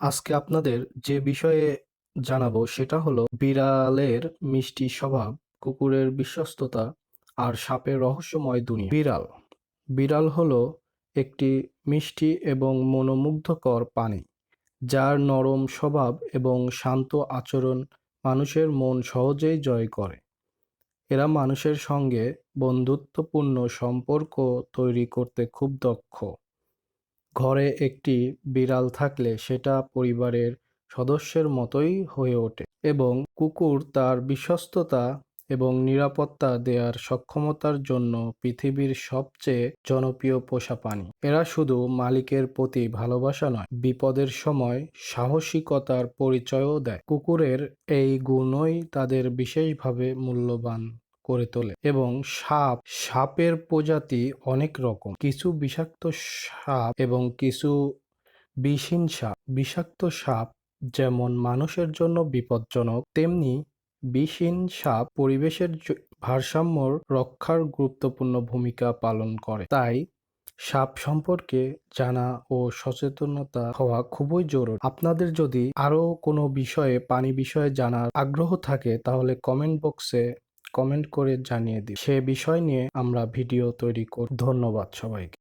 আজকে আপনাদের যে বিষয়ে জানাব সেটা হলো বিড়ালের মিষ্টি স্বভাব, কুকুরের বিশ্বস্ততা আর সাপের রহস্যময় দুনিয়া। বিড়াল বিড়াল হলো একটি মিষ্টি এবং মনোমুগ্ধকর প্রাণী যার নরম স্বভাব এবং শান্ত আচরণ মানুষের মন সহজেই জয় করে। এরা মানুষের সঙ্গে বন্ধুত্বপূর্ণ সম্পর্ক তৈরি করতে খুব দক্ষ। ঘরে একটি বিড়াল থাকলে সেটা পরিবারের সদস্যের মতোই হয়ে ওঠে এবং কুকুর তার বিশ্বস্ততা এবং নিরাপত্তা দেওয়ার সক্ষমতার জন্য পৃথিবীর সবচেয়ে জনপ্রিয় পোষা প্রাণী। এরা শুধু মালিকের প্রতি ভালোবাসা নয়, বিপদের সময় সাহসিকতার পরিচয়ও দেয়। কুকুরের এই গুণই তাদের বিশেষভাবে মূল্যবান করে তোলে এবং সাপ, সাপের প্রজাতি অনেক রকম। কিছু বিষাক্ত সাপ এবং কিছু বিষহীন সাপ। বিষাক্ত সাপ যেমন মানুষের জন্য বিপজ্জনক, তেমনি বিষহীন সাপ পরিবেশের ভারসাম্য রক্ষার গুরুত্বপূর্ণ ভূমিকা পালন করে। তাই সাপ সম্পর্কে জানা ও সচেতনতা হওয়া খুবই জরুরি। আপনাদের যদি আরও কোনো বিষয়ে, পানি বিষয়ে জানার আগ্রহ থাকে, তাহলে কমেন্ট বক্সে কমেন্ট করে জানিয়ে দিন সে বিষয় নিয়ে আমরা ভিডিও তৈরি করি ধন্যবাদ সবাইকে।